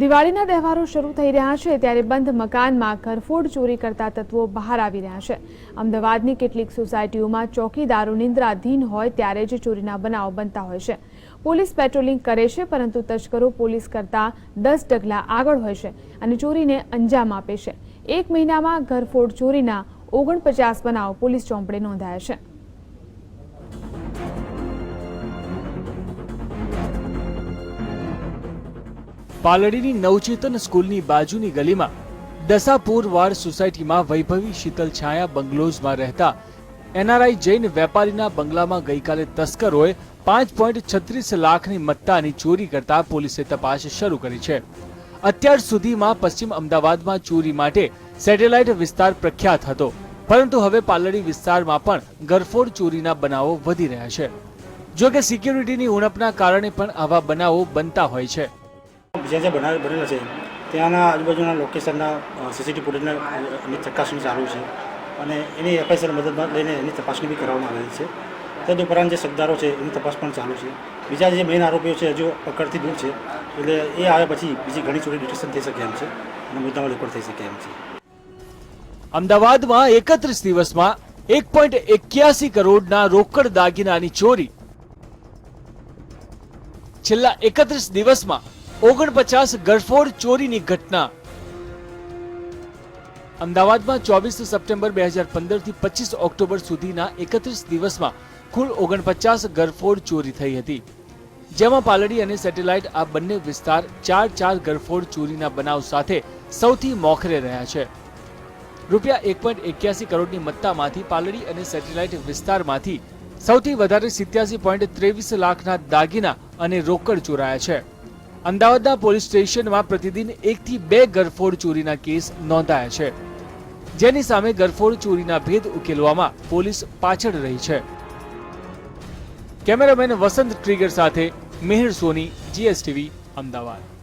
દિવાળીના તહેવારો શરૂ થઈ રહ્યા છે, ત્યારે બંધ મકાનમાં ઘરફોડ ચોરી કરતા તત્વો બહાર આવી રહ્યા છે. અમદાવાદની કેટલીક સોસાયટીઓમાં ચોકીદારો નિંદ્રાધીન હોય ત્યારે જ ચોરીના બનાવો બનતા હોય છે. પોલીસ પેટ્રોલિંગ કરે છે, પરંતુ તસ્કરો પોલીસ કરતાં દસ ડગલા આગળ હોય છે અને ચોરીને અંજામ આપે છે. એક મહિનામાં ઘરફોડ ચોરીના ઓગણપચાસ બનાવ પોલીસ ચોંપડે નોંધાયા છે. પાલડીની નવચેતન સ્કૂલની બાજુની ગલીમાં દસાપુર વાડ સોસાયટીમાં વૈભવી શીતલ છાયા બંગલોઝમાં રહેતા એનઆરઆઈ જૈન વેપારીના બંગલામાં ગઈકાલે તસ્કરોએ પાંચ પોઈન્ટ છત્રીસ લાખની મત્તાની ચોરી કરતા પોલીસે તપાસ શરૂ કરી છે. અત્યાર સુધીમાં પશ્ચિમ અમદાવાદમાં ચોરી માટે સેટેલાઇટ વિસ્તાર પ્રખ્યાત હતો, પરંતુ હવે પાલડી વિસ્તારમાં પણ ગરફોડ ચોરીના બનાવો વધી રહ્યા છે. જો કે સિક્યુરિટીની ઉણપના કારણે પણ આવા બનાવો બનતા હોય છે. જ્યાં જ્યાં બનાવે બનેલા છે, ત્યાંના આજુબાજુના લોકેશનના સીસીટીવી ફૂટેજના એની ચકાસણી ચાલુ છે. અને એની એફઆઈસર મદદમાં લઈને એની તપાસણી બી કરવામાં આવેલી છે. તદુપરાંત જે સગદારો છે, એની તપાસ પણ ચાલુ છે. બીજા જે મેઇન આરોપીઓ છે, હજુ પકડથી દૂર છે. એટલે એ આવ્યા પછી બીજી ઘણી ચોરી ડિટેક્શન થઈ શકે એમ છે. અને મુદ્દામાં રેકોર્ડ થઈ શકે એમ છે. અમદાવાદમાં એકત્રીસ દિવસમાં એક પોઈન્ટ એક્યાસી કરોડના રોકડ દાગીનાની ચોરી. છેલ્લા એકત્રીસ દિવસમાં ઓગણપચાસ ગરફોડ ચોરીની ઘટના. અમદાવાદમાં ચોવીસ સપ્ટેમ્બર બે હજાર પંદરથી પચીસ ઓક્ટોબર સુધીના એકત્રીસ દિવસમાં કુલ ઓગણપચાસ ગરફોડ ચોરી થઈ હતી. જેમાં પાલડી અને સેટેલાઇટ આ બંને વિસ્તાર ચાર ચાર ગરફોડ ચોરીના બનાવ સાથે સૌથી મોખરે રહ્યા છે. રૂપિયા એક પોઈન્ટ એક્યાસી કરોડની મત્તામાંથી પાલડી અને સેટેલાઇટ વિસ્તારમાંથી સૌથી વધારે સિત્યાસી પોઈન્ટ ત્રેવીસ લાખના દાગીના અને રોકડ ચોરાયા છે. અમદાવાદના પોલીસ સ્ટેશનમાં પ્રતિદિન એકથી બે ગરફોડ ચોરીના કેસ નોંધાયા છે, જેની સામે ગરફોડ ચોરીના ભેદ ઉકેલવામાં પોલીસ પાછળ રહી છે. કેમેરામેન વસંત ટ્રિગર સાથે મેહર સોની, જીએસટીવી, અમદાવાદ.